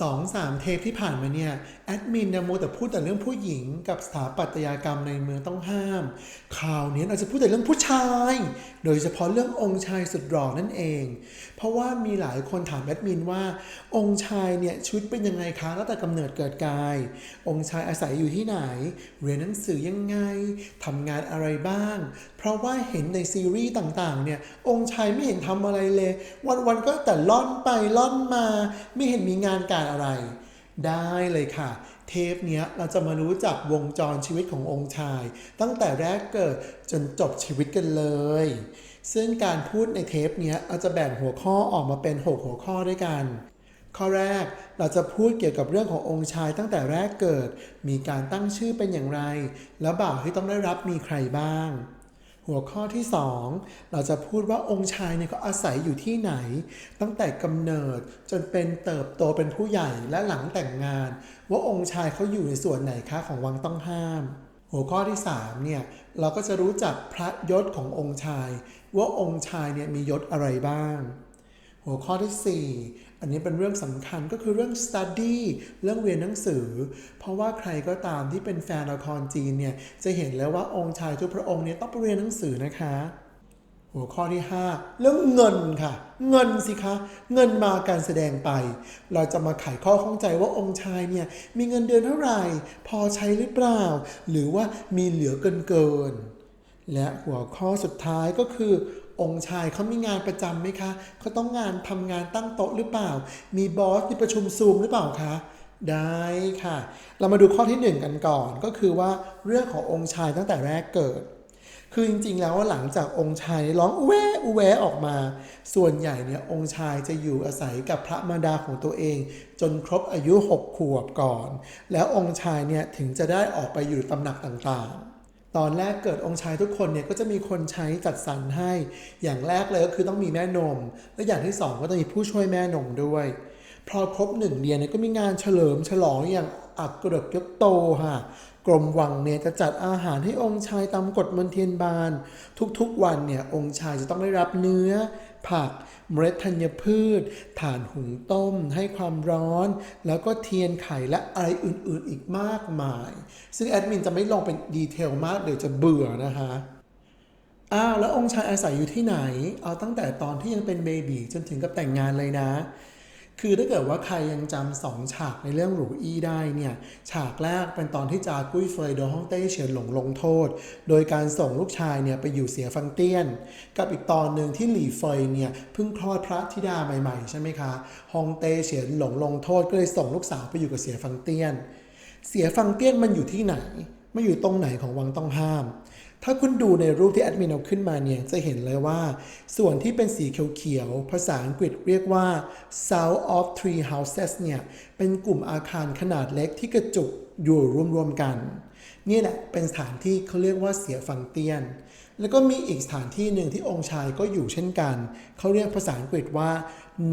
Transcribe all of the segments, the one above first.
สองสามเทปที่ผ่านมาเนี่ย ดมินเนี่ยโมวแต่พูดแต่เรื่องผู้หญิงกับสถาปัตยกรรมในเมืองต้องห้ามข่าวนี้เราจะพูดแต่เรื่องผู้ชาย โดยเฉพาะเรื่ององค์ชายสุดหล่อนั่นเอง เพราะว่ามีหลายคนถามแอดมินว่า องค์ชายเนี่ยชุดเป็นยังไงคะตั้งแต่กำเนิดเกิดกาย องค์ชายอาศัยอยู่ที่ไหน เรียนหนังสือยังไงทำงานอะไรบ้าง เพราะว่าเห็นในซีรีส์ต่างๆเนี่ยองค์ชายไม่เห็นทำอะไรเลย วันๆก็แต่ล่อนไปล่อนมา ไม่เห็นมีงานการอะไร ได้เลยค่ะ เทปนี้เราจะมารู้จักวงจรชีวิตขององค์ชาย ตั้งแต่แรกเกิดจนจบชีวิตกันเลย ซึ่งการพูดในเทปนี้เราจะแบ่งหัวข้อออกมาเป็น 6 หัวข้อด้วยกัน ข้อแรกเราจะพูดเกี่ยวกับเรื่องขององค์ชายตั้งแต่แรกเกิด มีการตั้งชื่อเป็นอย่างไร แล้วบ่าวที่ต้องได้รับมีใครบ้าง หัวข้อที่ 2 เราจะพูดว่าองค์ชายเนี่ยเขาอาศัยอยู่ที่ไหน ตั้งแต่กำเนิดจนเป็นเติบโตเป็นผู้ใหญ่และหลังแต่งงาน ว่าองค์ชายเขาอยู่ในส่วนไหนคะของวังต้องห้าม หัวข้อที่3เนี่ยเราก็จะรู้จักพระยศขององค์ชาย ว่าองค์ชายเนี่ยมียศอะไรบ้าง หัวข้อที่ 4 อันนี้เป็นเรื่องสำคัญก็คือเรื่อง study เรื่องเรียนหนังสือ เพราะว่าใครก็ตามที่เป็นแฟนละครจีนเนี่ยจะเห็นแล้วว่าองค์ชายทุกพระองค์เนี่ยต้องไปเรียนหนังสือนะคะ หัวข้อที่ 5 เรื่องเงินค่ะ เงินสิคะ เงินมาการแสดงไป เราจะมาไขข้อข้องใจว่าองค์ชายเนี่ยมีเงินเดือนเท่าไหร่ พอใช้หรือเปล่า หรือว่ามีเหลือเกินเกินและหัวข้อสุดท้ายก็คือ องค์ชายเขามีงานประจำไหมคะเขาต้องงานทำงานตั้งโต๊ะหรือเปล่า มีบอสมีประชุมซูมหรือเปล่าคะได้ค่ะ เรามาดูข้อที่หนึ่งกันก่อนก็คือว่าเรื่องขององค์ชายตั้งแต่แรกเกิด คือจริงๆแล้วว่าหลังจากองค์ชายร้องอุแวอุแวออกมา ส่วนใหญ่เนี่ยองค์ชายจะอยู่อาศัยกับพระมารดาของตัวเอง จนครบอายุ 6 ขวบก่อน แล้วองค์ชายเนี่ยถึงจะได้ออกไปอยู่ตำหนักต่างๆ ตอนแรกเกิดองค์ชายทุกคนเนี่ยก็จะมีคนใช้จัดสรรให้ อย่างแรกเลยก็คือต้องมีแม่นม และอย่างที่สองก็ต้องมีผู้ช่วยแม่นมด้วย พอครบหนึ่งเดือนเนี่ยก็มีงานเฉลิมฉลองอย่างอักกระดกยกโตค่ะ กรมวังเนี่ยจะจัดอาหารให้องค์ชายตามกฎมนเทียนบานทุกๆวันเนี่ยองค์ชายจะต้องได้รับเนื้อ ผัก เมล็ดธัญพืช ถ่านหุงต้ม ให้ความร้อน แล้วก็เทียนไขและอะไรอื่นๆอีกมากมาย ซึ่งแอดมินจะไม่ลงเป็นดีเทลมากเดี๋ยวจะเบื่อนะคะอ้าวแล้วองค์ชายอาศัยอยู่ที่ไหน เอาตั้งแต่ตอนที่ยังเป็นเบบีจนถึงกับแต่งงานเลยนะ คือถ้าเกิดว่าใครยังจำสองฉากในเรื่องหรูอี้ได้เนี่ย ฉากแรกเป็นตอนที่จากุ้ยเฟยโดนฮ่องเต้เฉินหลงลงโทษ โดยการส่งลูกชายเนี่ยไปอยู่เสียฟังเตี้ยน กับอีกตอนหนึ่งที่หลี่เฟยเนี่ยเพิ่งคลอดพระธิดาใหม่ๆ ใช่ไหมคะฮ่องเต้เฉินหลงลงโทษก็เลยส่งลูกสาวไปอยู่กับเสียฟังเตี้ยน เสียฟังเตี้ยนมันอยู่ที่ไหนมันอยู่ตรงไหนของวังต้องห้าม ถ้าคุณดูในรูปที่แอดมินเอาขึ้นมาเนี่ย จะเห็นเลยว่า ส่วนที่เป็นสีเขียวๆ ภาษาอังกฤษเรียกว่า South of Three Houses เนี่ย เป็นกลุ่มอาคารขนาดเล็กที่กระจุกอยู่รวมๆกัน นี่แหละเป็นสถานที่เขาเรียกว่าเสียฟังเตียน แล้วก็มีอีกสถานที่หนึ่งที่องค์ชายก็อยู่เช่นกัน เขาเรียกภาษาอังกฤษว่า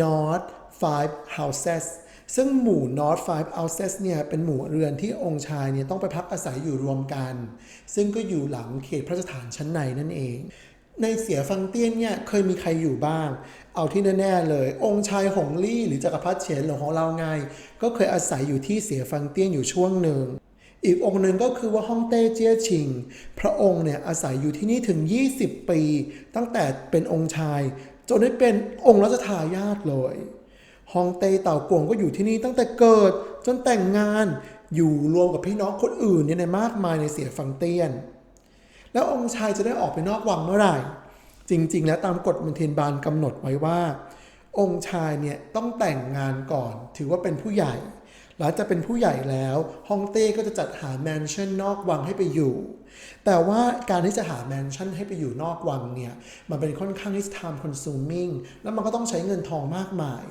North Five Houses ซึ่งหมู่ North Five Houses เนี่ยเป็นหมู่เรือนที่องค์ชายเนี่ยต้องไปพักอาศัยอยู่รวมกัน ซึ่งก็อยู่หลังเขตพระราชฐานชั้นในนั่นเอง ในเสียฟังเตี้ยนเนี่ยเคยมีใครอยู่บ้าง เอาที่แน่ๆเลย องค์ชายหงลี่หรือจักรพรรดิเฉียนหลงของเราไง ก็เคยอาศัยอยู่ที่เสียฟังเตี้ยนอยู่ช่วงหนึ่งอีกองค์หนึ่งก็คือว่าฮ่องเต้เจี้ยชิง พระองค์เนี่ยอาศัยอยู่ที่นี่ถึง 20 ปี ตั้งแต่เป็นองค์ชาย จนได้เป็นองค์รัชทายาทเลย ฮองเต้เต่ากวงก็อยู่ที่นี่ตั้งแต่เกิดจนแต่งงานอยู่รวมกับพี่น้องคนอื่นเนี่ยในมากมายในเสียฝังเตียน แล้วองค์ชายจะได้ออกไปนอกวังเมื่อไหร่ จริง ๆ แล้วตามกฎมนเทียนบานกำหนดไว้ว่า องค์ชายเนี่ยต้องแต่งงานก่อน ถือว่าเป็นผู้ใหญ่ หลังจากเป็นผู้ใหญ่แล้วฮองเต้ก็จะจัดหาแมนชั่นนอกวังให้ไปอยู่ แต่ว่าการที่จะหาแมนชั่นให้ไปอยู่นอกวังเนี่ย มันเป็นค่อนข้างที่ time consuming แล้วมันก็ต้องใช้เงินทองมากมาย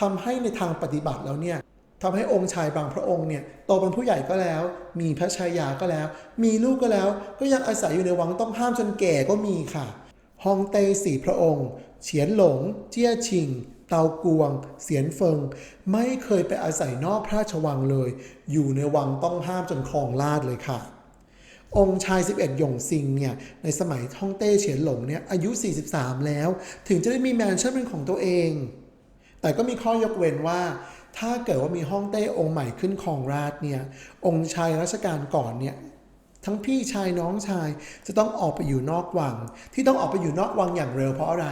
ทำให้ในทางปฏิบัติแล้วเนี่ยทำให้องค์ชายบางพระองค์เนี่ยโตเป็นผู้ใหญ่ก็แล้ว มีพระชายาก็แล้ว มีลูกก็แล้ว ก็ยังอาศัยอยู่ในวังต้องห้ามจนแก่ก็มีค่ะฮองเต้สี่พระองค์ เฉียนหลง เจี้ยชิง เตากวง เสียนเฟิง ไม่เคยไปอาศัยนอกพระราชวังเลย อยู่ในวังต้องห้ามจนครองราชย์เลยค่ะ องค์ชาย 11 หยงซิงเนี่ย ในสมัยฮ่องเต้เฉียนหลงเนี่ย อายุ 43 แล้ว ถึงจะได้มีแมนชั่นเป็นของตัวเอง แต่ก็มีข้อยกเว้นว่าถ้าเกิดว่ามีฮ่องเต้องค์ใหม่ขึ้นครองราชเนี่ย องค์ชายรัชกาลก่อนเนี่ย ทั้งพี่ชายน้องชายจะต้องออกไปอยู่นอกวัง ที่ต้องออกไปอยู่นอกวังอย่างเร็วเพราะอะไร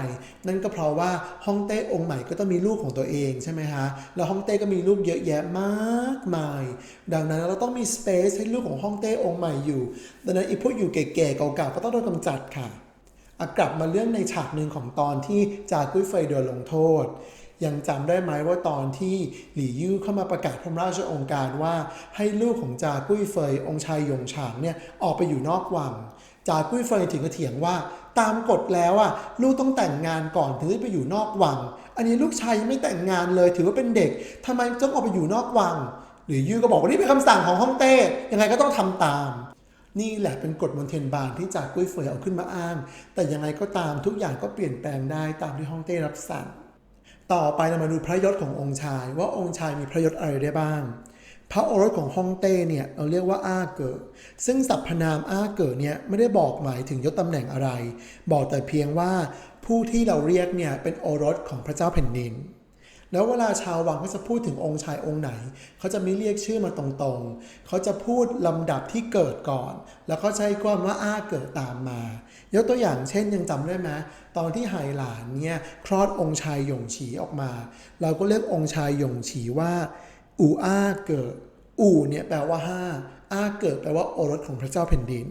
นั่นก็เพราะว่าฮ่องเต้องค์ใหม่ก็ต้องมีลูกของตัวเองใช่ไหมฮะแล้วฮ่องเต้ก็มีลูกเยอะแยะมากมาย ดังนั้นเราต้องมีสเปซให้ลูกของฮ่องเต้องค์ใหม่อยู่ดังนั้นอีพวกอยู่แก่ๆเก่าๆก็ต้องโดนกำจัดค่ะอะกลับมาเรื่องในฉากหนึ่งของตอนที่จากุ้ยเฟยโดนลงโทษ ยังจำได้ไหมว่าตอนที่หลี่ยู่เข้ามาประกาศพระราชองค์การว่าให้ลูกของจากุ้ยเฟยองค์ชายหยงฉางเนี่ยออกไปอยู่นอกวังจากุ้ยเฟยถึงก็เถียงว่าตามกฎแล้วอะลูกต้องแต่งงานก่อนถึงจะไปอยู่นอกวัง อันนี้ลูกชายยังไม่แต่งงานเลยถือว่าเป็นเด็กทำไมต้องออกไปอยู่นอกวัง หรือยู่ก็บอกว่านี่เป็นคำสั่งของฮ่องเต้ยังไงก็ต้องทำตามนี่แหละเป็นกฎมนเทียนบานที่จากกุ้ยเฟยเอาขึ้นมาอ้าง แต่ยังไงก็ตามทุกอย่างก็เปลี่ยนแปลงได้ตามที่ฮ่องเต้รับสั่ง ต่อไปเรามาดูพระยศขององค์ชาย ว่าองค์ชายมีพระยศอะไรได้บ้าง พระโอรสของฮ่องเต้เนี่ยเราเรียกว่าอ้าเก๋อซึ่งสรรพนามอ้าเก๋อเนี่ยไม่ได้บอกหมายถึงยศตำแหน่งอะไร บอกแต่เพียงว่าผู้ที่เราเรียกเนี่ยเป็นโอรสของพระเจ้าแผ่นดินแล้วเวลาชาววังเขาจะพูดถึงองค์ชายองค์ไหน เขาจะไม่เรียกชื่อมาตรงๆ เขาจะพูดลำดับที่เกิดก่อน แล้วก็ใช้ความว่าอ้าเกิดตามมา ยกตัวอย่างเช่นยังจำได้ไหมตอนที่ไหหลานเนี่ยคลอดองค์ชายหยงฉีออกมา เราก็เรียกองค์ชายหยงฉีว่าอูอาเกิด อูเนี่ยแปลว่าห้าอาเกิดแปลว่าโอรสของพระเจ้าแผ่นดิน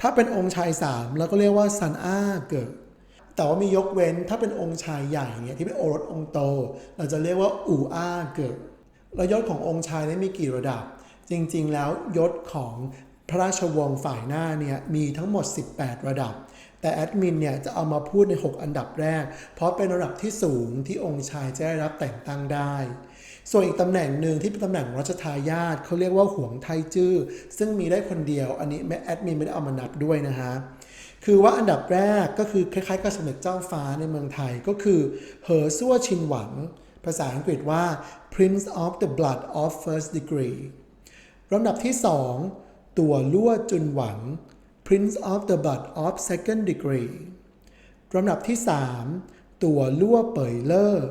ถ้าเป็นองค์ชายสามเราก็เรียกว่าซันอาเกิด แต่ว่ามียกเว้นถ้าเป็นองค์ชายใหญ่เนี่ยที่เป็นโอรสองค์โต เราจะเรียกว่าอูอาเกิดแล้วยศขององค์ชายนี่มีกี่ระดับ จริงๆ แล้วยศของ พระราชวงศ์ฝ่ายหน้าเนี่ยมีทั้งหมด 18 ระดับ แต่แอดมินเนี่ยจะเอามาพูดใน 6 อันดับแรก เพราะเป็นระดับที่สูงที่องค์ชายจะได้รับแต่งตั้งได้ ส่วนอีกตำแหน่งหนึ่งที่เป็นตำแหน่งรัชทายาทเขาเรียกว่าหวงไทจื้อซึ่งมีได้คนเดียว อันนี้แอดมินไม่ได้เอามานับด้วยนะฮะคือว่าอันดับแรกก็คือคล้ายๆกับสมเด็จเจ้าฟ้าในเมืองไทยก็คือเหอซั่วชินหวัง ภาษาอังกฤษว่า Prince of the Blood of First Degree ลำดับที่ 2 ตัวลั่วจุนหวัง Prince of the Blood of Second Degree ลำดับที่ 3 ตัวลั่วเป่ยเลอร์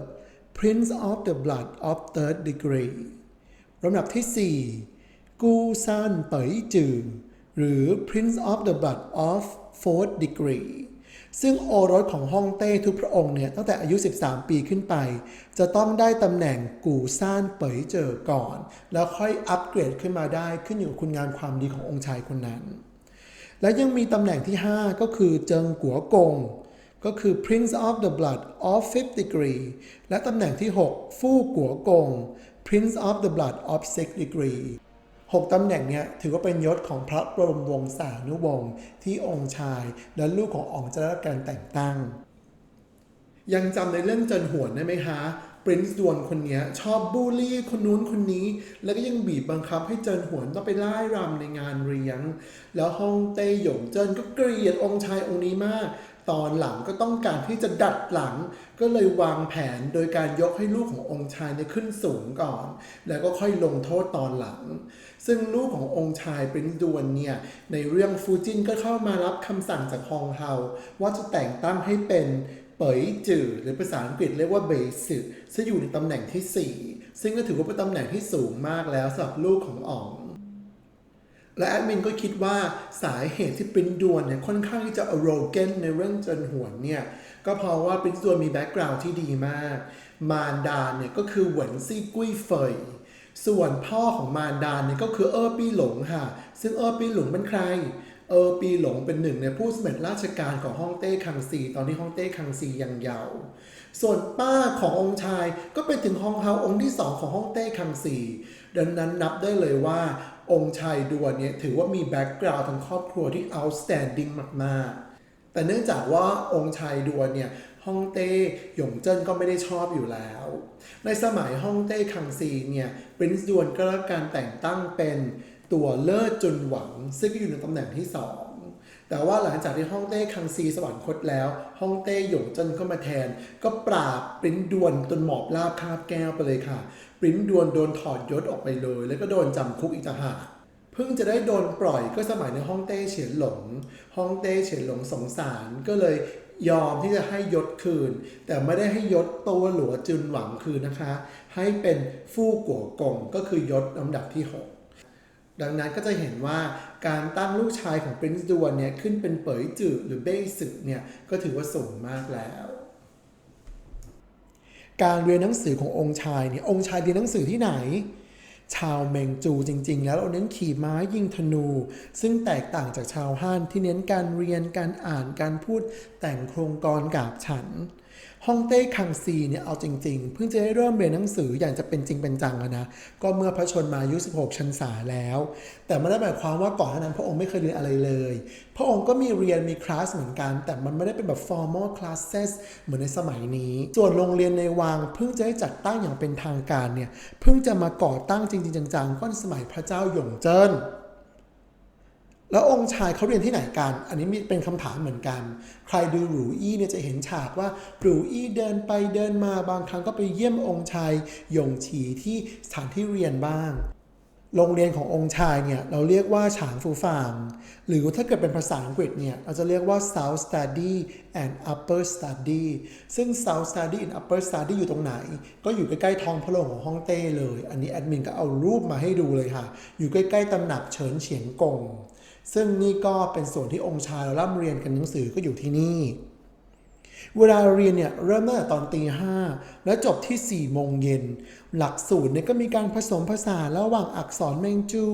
Prince of the Blood of Third Degree ลำดับที่ 4 กูซานเป่ยจือหรือ Prince of the Blood of Fourth Degree ซึ่งโอรสของฮ่องเต้ทุกพระองค์เนี่ยตั้งแต่อายุ 13 ปีขึ้นไป จะต้องได้ตำแหน่งกู่ซ่านเป่ยเจอก่อน แล้วค่อยอัปเกรดขึ้นมาได้ขึ้นอยู่กับคุณงามความดีขององค์ชายคนนั้น และยังมีตำแหน่งที่ 5 ก็คือเจิงกัวกง ก็คือ Prince of the Blood of Fifth Degree และตำแหน่งที่ 6 ฟู่กัวกง Prince of the Blood of Sixth Degree หกตำแหน่งเนี่ยถือว่าเป็นยศของพระบรมวงศานุวงศ์ที่องค์ชายและลูกขององจะได้รับการแต่งตั้ง ยังจำในเรื่องเจินหวนได้ไหมคะปรินซ์ดวนคนนี้ชอบบูลลี่คนนู้นคนนี้ แล้วก็ยังบีบบังคับให้เจินหวนต้องไปไล่รำในงานเลี้ยง แล้วฮ่องเต้หยงเจินก็เกลียดองค์ชายองค์นี้มาก ตอนหลังก็ต้องการที่จะดัดหลัง ก็เลยวางแผนโดยการยกให้ลูกขององค์ชายเนี่ยขึ้นสูงก่อน แล้วก็ค่อยลงโทษตอนหลัง ซึ่งลูกขององค์ชายปรินดวนเนี่ยในเรื่องฟูจินก็เข้ามารับคำสั่งจากฮองเฮาว่าจะแต่งตั้งให้เป็นเป๋ยจื่อหรือภาษาอังกฤษเรียกว่าเบสึซึ่งอยู่ในตำแหน่งที่ 4 ซึ่งก็ถือว่าเป็นตำแหน่งที่สูงมากแล้วสำหรับลูกของอ๋อง และแอดมินก็คิดว่าสาเหตุที่ปรินดวนเนี่ยค่อนข้างที่จะ arrogant ในเรื่องจนหวนเนี่ยก็เพราะว่าปรินดวนมีแบ็กกราวด์ที่ดีมาก มารดาเนี่ยก็คือเหวินซี่กุ้ยเฟยส่วนพ่อของมารดาเนี่ยก็คือเออปีหลงค่ะ ซึ่งเออปีหลงเป็นใคร เออปีหลงเป็นหนึ่งในผู้สำเร็จราชการของฮ่องเต้คังซี ตอนที่ฮ่องเต้คังซียังเยาว์ส่วนป้าขององค์ชายก็เป็นถึงฮองเฮาองค์ที่สองของฮ่องเต้คังซีดังนั้นนับได้เลยว่า องค์ชายดวนเนี่ยถือว่ามีแบ็กกราวด์ทางครอบครัวที่ outstanding มากๆ แต่เนื่องจากว่าองค์ชายดวนเนี่ยฮ่องเต้หยงเจิ้นก็ไม่ได้ชอบอยู่แล้ว ในสมัยฮ่องเต้คังซีเนี่ยปรินซ์ดวนก็รับการแต่งตั้งเป็นตัวเลิศจุนหวัง ซึ่งก็อยู่ในตำแหน่งที่สองแต่ว่าหลังจากที่ฮ่องเต้คังซีสวรรคตแล้วฮ่องเต้หยงเจิ้นเข้ามาแทน ก็ปราบปริ้นดวนจนหมอบราบคาบแก้วไปเลยค่ะ ปริ้นดวนโดนถอดยศออกไปเลย แล้วก็โดนจำคุกอีกต่างหากเพิ่งจะได้โดนปล่อยก็สมัยในฮ่องเต้เฉียนหลงฮ่องเต้เฉียนหลงสงสารก็เลยยอมที่จะให้ยศคืน แต่ไม่ได้ให้ยศโตวหลัวจุนหวังคืนนะคะ ให้เป็นฟู่กัวกงก็คือยศลำดับที่ 6 ดังนั้นก็จะเห็นว่าการตั้งลูกชายของปรินซ์ดวนเนี่ยขึ้นเป็นเป๋ยจือหรือเบ้สึกเนี่ยก็ถือว่าสูงมากแล้ว การเรียนหนังสือขององค์ชายเนี่ยองค์ชายเรียนหนังสือที่ไหน ชาวเมงจูจริง ๆ แล้วเราเน้นขี่ม้ายิงธนู ซึ่งแตกต่างจากชาวฮั่นที่เน้นการเรียนการอ่านการพูดแต่งโครงกรกาบฉัน ฮ่องเต้คังซีเนี่ยเอาจริง ๆ เพิ่งจะได้เริ่มเรียนหนังสืออย่างจะเป็นจริงเป็นจังอะนะ ก็เมื่อพระชนมายุ 16 ชันษาแล้ว แต่ไม่ได้หมายความว่าก่อนนั้นพระองค์ไม่เคยเรียนอะไรเลย พระองค์ก็มีเรียนมีคลาสเหมือนกัน แต่มันไม่ได้เป็นแบบ formal classes เหมือนในสมัยนี้ ส่วนโรงเรียนในวังเพิ่งจะได้จัดตั้งอย่างเป็นทางการเนี่ยเพิ่งจะมาก่อตั้งจริงๆจังๆก็ในสมัยพระเจ้าหยงเจิ้น แล้วองค์ชายเขาเรียนที่ไหนกัน อันนี้มีเป็นคำถามเหมือนกัน ใครดูหรูอี้เนี่ยจะเห็นฉากว่าหรูอี้เดินไปเดินมาบางครั้งก็ไปเยี่ยมองค์ชายหยงฉีที่สถานที่เรียนบ้าง โรงเรียนขององค์ชายเนี่ยเราเรียกว่าฉางฟูฟาง หรือถ้าเกิดเป็นภาษาอังกฤษเนี่ยเราจะเรียกว่า South Study and Upper Study ซึ่ง South Study and Upper Study อยู่ตรงไหน ก็อยู่ใกล้ๆท้องพระโรงของฮ่องเต้เลย อันนี้แอดมินก็เอารูปมาให้ดูเลยค่ะ อยู่ใกล้ๆตำหนักเฉินเฉียงกง ซึ่งนี่ก็เป็นส่วนที่องค์ชายเราร่ำเรียนกันหนังสือก็อยู่ที่นี่ เวลาเรียนเนี่ยเริ่มตั้งแต่ตอนตีห้าแล้วจบที่4ี่โมงเย็น หลักสูตรเนี่ยก็มีการผสมผสานระหว่างอักษรเมงจู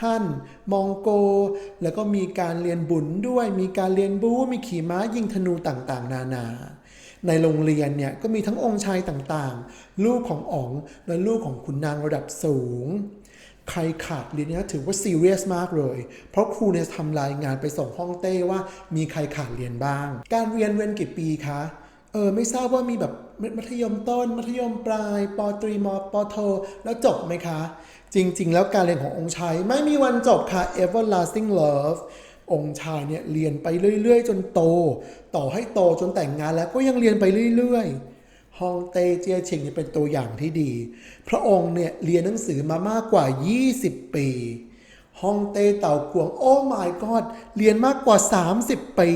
ฮั่น มองโก แล้วก็มีการเรียนบุญด้วย มีการเรียนบู๊มีขี่ม้ายิงธนูต่างๆ นานาในโรงเรียนเนี่ยก็มีทั้งองค์ชายต่างๆ ลูกของอ๋องและลูกของขุนนางระดับสูง ใครขาดเรียนเนี่ยถือว่าซีเรียสมากเลย เพราะครูเนี่ยทำรายงานไปส่งห้องเต้ว่ามีใครขาดเรียนบ้าง การเรียนเว้นกี่ปีคะ เออไม่ทราบว่ามีแบบมัธยมต้น มัธยมปลายปตรีมปโท แล้วจบไหมคะ จริง ๆ แล้วการเรียนขององค์ชายไม่มีวันจบค่ะ everlasting love องค์ชายเนี่ยเรียนไปเรื่อย ๆ จนโต ต่อให้โตจนแต่งงานแล้วก็ยังเรียนไปเรื่อย ๆ ฮองเต้เจียชิงเป็นตัวอย่างที่ดี พระองค์เนี่ยเรียนหนังสือมามากกว่า 20 ปีฮองเต้เต่ากวงโอ้ my god เรียนมากกว่า 30 ปี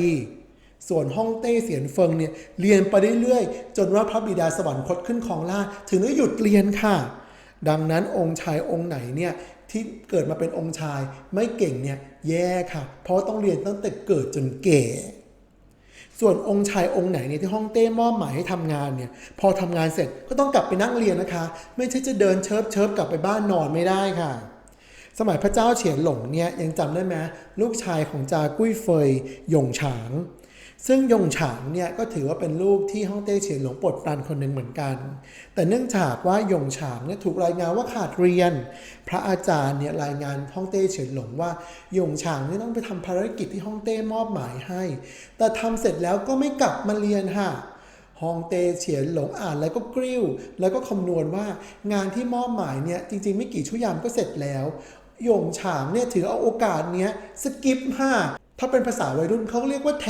ส่วนฮ่องเต้เสียนเฟิงเนี่ยเรียนไปเรื่อยๆ จนว่าพระบิดาสวรรคตขึ้นของล่าถึงได้หยุดเรียนค่ะ ดังนั้นองค์ชายองค์ไหนเนี่ยที่เกิดมาเป็นองค์ชายไม่เก่งเนี่ยแย่ค่ะ เพราะต้องเรียนตั้งแต่เกิดจนแก่ ส่วนองค์ชายองค์ไหนเนี่ยที่ห้องเต้มอบหมายให้ทำงานเนี่ยพอทำงานเสร็จก็ต้องกลับไปนั่งเรียนนะคะ ไม่ใช่จะเดินเชิบเชิบกลับไปบ้านนอนไม่ได้ค่ะ สมัยพระเจ้าเฉียนหลงเนี่ยยังจำได้ไหมลูกชายของจากุ้ยเฟยหยงฉาง ซึ่งยงฉางเนี่ยก็ถือว่าเป็นลูกที่ฮ่องเต้เฉียนหลงปลดปรานคนหนึ่งเหมือนกัน แต่เนื่องจากว่ายงฉางเนี่ยถูกรายงานว่าขาดเรียน พระอาจารย์เนี่ยรายงานฮ่องเต้เฉียนหลงว่ายงฉางเนี่ยต้องไปทำภารกิจที่ฮ่องเต้มอบหมายให้ แต่ทำเสร็จแล้วก็ไม่กลับมาเรียนค่ะฮองเตเฉียนหลงอ่านแล้วก็กริ้ว แล้วก็คำนวณว่างานที่มอบหมายเนี่ยจริงๆ ไม่กี่ชั่วยามก็เสร็จแล้ว ยงฉางเนี่ยถือเอาโอกาสเนี้ยสกิปห้า ถ้าเป็นภาษาวัยรุ่นเขาเรียกว่าแถ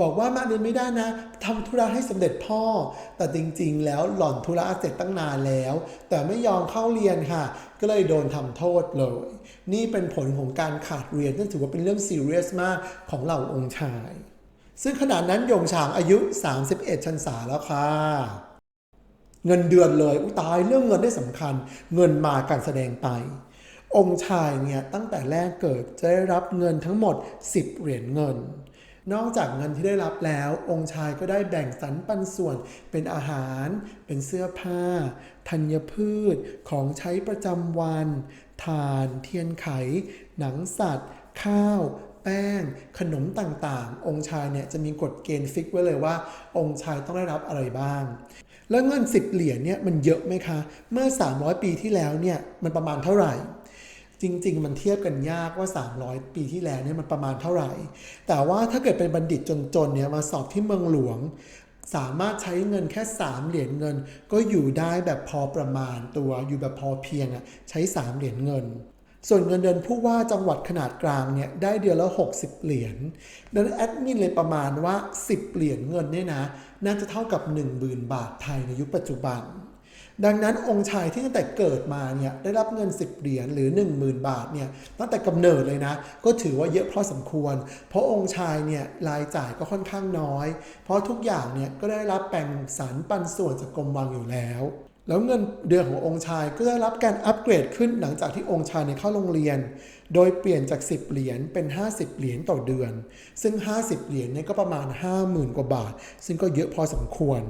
บอกว่ามาเรียนไม่ได้นะทำธุระให้สำเร็จพ่อ แต่จริงๆ แล้วหล่อนธุระเสร็จตั้งนานแล้ว แต่ไม่ยอมเข้าเรียนค่ะ ก็เลยโดนทำโทษเลย นี่เป็นผลของการขาดเรียนซึ่งถือว่าเป็นเรื่องซีเรียสมากของเหล่าองค์ชาย ซึ่งขนาดนั้นยงฉางอายุ 31 ชันษาแล้วค่ะเงินเดือนเลยอุตายเรื่องเงินได้สำคัญ เงินมาการแสดงไป องค์ชายเนี่ยตั้งแต่แรกเกิดจะได้รับเงินทั้งหมด 10 เหรียญเงิน นอกจากเงินที่ได้รับแล้ว องค์ชายก็ได้แบ่งสรรปันส่วนเป็นอาหาร เป็นเสื้อผ้า ธัญพืช ของใช้ประจำวันทานเทียนไข หนังสัตว์ ข้าวแป้งขนมต่างๆ องค์ชายเนี่ยจะมีกฎเกณฑ์ฟิกไว้เลยว่า องค์ชายต้องได้รับอะไรบ้าง แล้วเงิน 10 เหรียญเนี่ยมันเยอะไหมคะ เมื่อ 300 ปีที่แล้วเนี่ยมันประมาณเท่าไหร่ จริง ๆ มันเทียบกันยากว่า 300 ปีที่แล้วเนี่ยมันประมาณเท่าไหร่ แต่ว่าถ้าเกิดเป็นบัณฑิตจนๆเนี่ยมาสอบที่เมืองหลวง สามารถใช้เงินแค่ 3 เหรียญเงิน ก็อยู่ได้แบบพอประมาณตัวอยู่แบบพอเพียงอะใช้ 3 เหรียญเงินส่วนเงินเดือนผู้ว่าจังหวัดขนาดกลางเนี่ยได้เดือนละ 60 เหรียญดังนั้นแอดมินเลยประมาณว่า 10 เหรียญเงินเนี่ยนะ น่าจะเท่ากับ 1 0,000 บาทไทยในยุคปัจจุบัน ดังนั้นองค์ชายที่ตั้งแต่เกิดมาเนี่ยได้รับเงิน 10 เหรียญหรือ 10,000 บาทเนี่ยตั้งแต่กำเนิดเลยนะ ก็ถือว่าเยอะพอสมควร เพราะองค์ชายเนี่ยรายจ่ายก็ค่อนข้างน้อย เพราะทุกอย่างเนี่ยก็ได้รับแบ่งสรรปันส่วนจากกรมวังอยู่แล้ว แล้วเงินเดือนขององค์ชายก็ได้รับการอัปเกรดขึ้นหลังจากที่องค์ชายเนี่ยเข้าโรงเรียน โดยเปลี่ยนจาก 10 เหรียญเป็น 50 เหรียญต่อเดือน ซึ่ง 50 เหรียญเนี่ยก็ประมาณ 50,000 กว่าบาท ซึ่งก็เยอะพอสมควร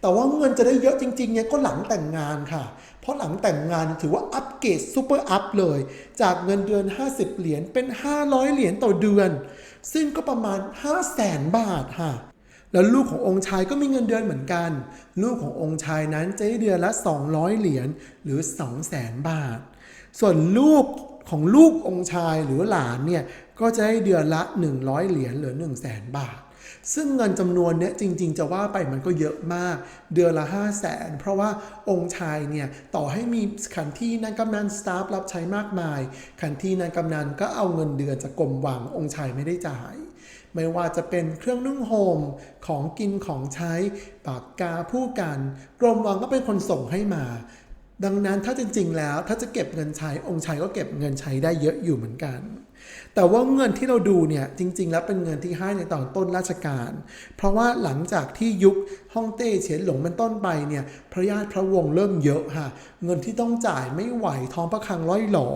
แต่ว่าเงินจะได้เยอะจริงๆเนี่ยก็หลังแต่งงานค่ะ เพราะหลังแต่งงานถือว่าอัปเกรดซูเปอร์อัพเลย จากเงินเดือน 50 เหรียญเป็น 500 เหรียญต่อเดือน ซึ่งก็ประมาณ 5 0 0แสนบาทค่ะ แล้วลูกขององค์ชายก็มีเงินเดือนเหมือนกัน ลูกขององค์ชายนั้นจะได้เดือนละ 200 เหรียญหรือ 2 0 0แสนบาท ส่วนลูกของลูกองค์ชายหรือหลานเนี่ยก็จะได้เดือนละ 100 เหรียญหรือ 1 0 0 0 0แสนบาท ซึ่งเงินจำนวนเนี้ยจริง ๆ จะว่าไปมันก็เยอะมาก เดือนละ 5 0 0แสนเพราะว่าองค์ชายเนี่ยต่อให้มีขันที่นายกำนันสตาฟรับใช้มากมาย ขันที่นายกำนันก็เอาเงินเดือนจากกรมวังองค์ชายไม่ได้จ่าย ไม่ว่าจะเป็นเครื่องนุ่งโฮมของกินของใช้ปากกาผู้กัน กรมวังก็เป็นคนส่งให้มา ดังนั้นถ้าจริงๆแล้วถ้าจะเก็บเงินใช้องค์ชายก็เก็บเงินใช้ได้เยอะอยู่เหมือนกัน แต่ว่าเงินที่เราดูเนี่ยจริง ๆ แล้วเป็นเงินที่ให้ในตอนต้นราชการ เพราะว่าหลังจากที่ยุคฮ่องเต้เฉียนหลงเป็นต้นไปเนี่ยพระญาติพระวงศ์เริ่มเยอะค่ะเงินที่ต้องจ่ายไม่ไหวท้องพระคลังร้อยหลอ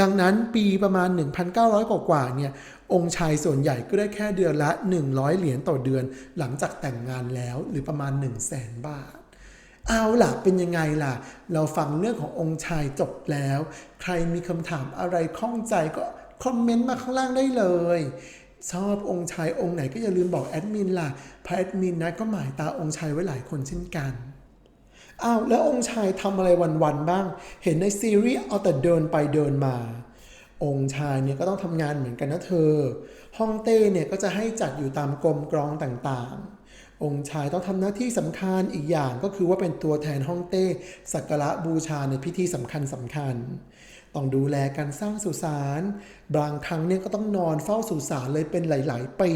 ดังนั้นปีประมาณ 1,900 กว่าๆเนี่ยองค์ชายส่วนใหญ่ก็ได้แค่เดือนละ 100 เหรียญต่อเดือน หลังจากแต่งงานแล้วหรือประมาณ 1 0 0 0 0แสนบาทเอาล่ะเป็นยังไงล่ะ เราฟังเรื่องขององค์ชายจบแล้ว ใครมีคำถามอะไรข้องใจก็ คอมเมนต์มาข้างล่างได้เลย ชอบองค์ชายองค์ไหนก็อย่าลืมบอกแอดมินล่ะพราะแอดมินนะก็หมายตาองค์ชายไว้หลายคนเช่นกันอ้าวแล้วองค์ชายทำอะไรวันๆบ้าง เห็นในซีรีส์เอาแต่เดินไปเดินมา องค์ชายเนี่ยก็ต้องทำงานเหมือนกันนะเธอ ห้องเต้เนี่ยก็จะให้จัดอยู่ตามกรมกรองต่างๆ องค์ชายต้องทำหน้าที่สำคัญอีกอย่างก็คือว่าเป็นตัวแทนห้องเต้สักการะบูชาในพิธีสำคัญสำคัญ ต้องดูแลการสร้างสุสาน บางครั้งเนี่ยก็ต้องนอนเฝ้าสุสานเลยเป็นหลาย ๆ ปี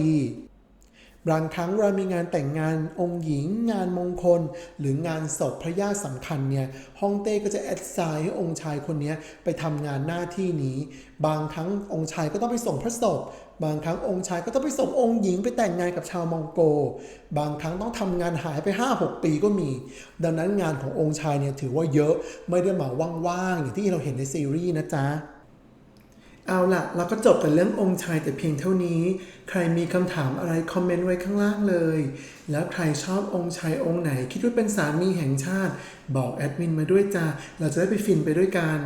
บางครั้งเรามีงานแต่งงานองค์หญิง งานมงคล หรืองานศพพระญาติสำคัญเนี่ยฮ่องเต้ก็จะแอดไซน์ให้องค์ชายคนนี้ไปทำงานหน้าที่นี้ บางครั้งองค์ชายก็ต้องไปส่งพระศพบางครั้งองค์ชายก็ต้องไปส่งองค์หญิงไปแต่งงานกับชาวมองโก บางครั้งต้องทำงานหายไป 5-6 ปีก็มี ดังนั้นงานขององค์ชายเนี่ยถือว่าเยอะไม่ได้มาว่างๆอย่างที่เราเห็นในซีรีส์นะจ๊ะ เอาล่ะ เราก็จบกันเรื่ององค์ชายแต่เพียงเท่านี้ ใครมีคำถามอะไรคอมเมนต์ไว้ข้างล่างเลย แล้วใครชอบองค์ชายองค์ไหน คิดว่าเป็นสามีแห่งชาติ บอกแอดมินมาด้วยจ้าเราจะได้ไปฟินไปด้วยกัน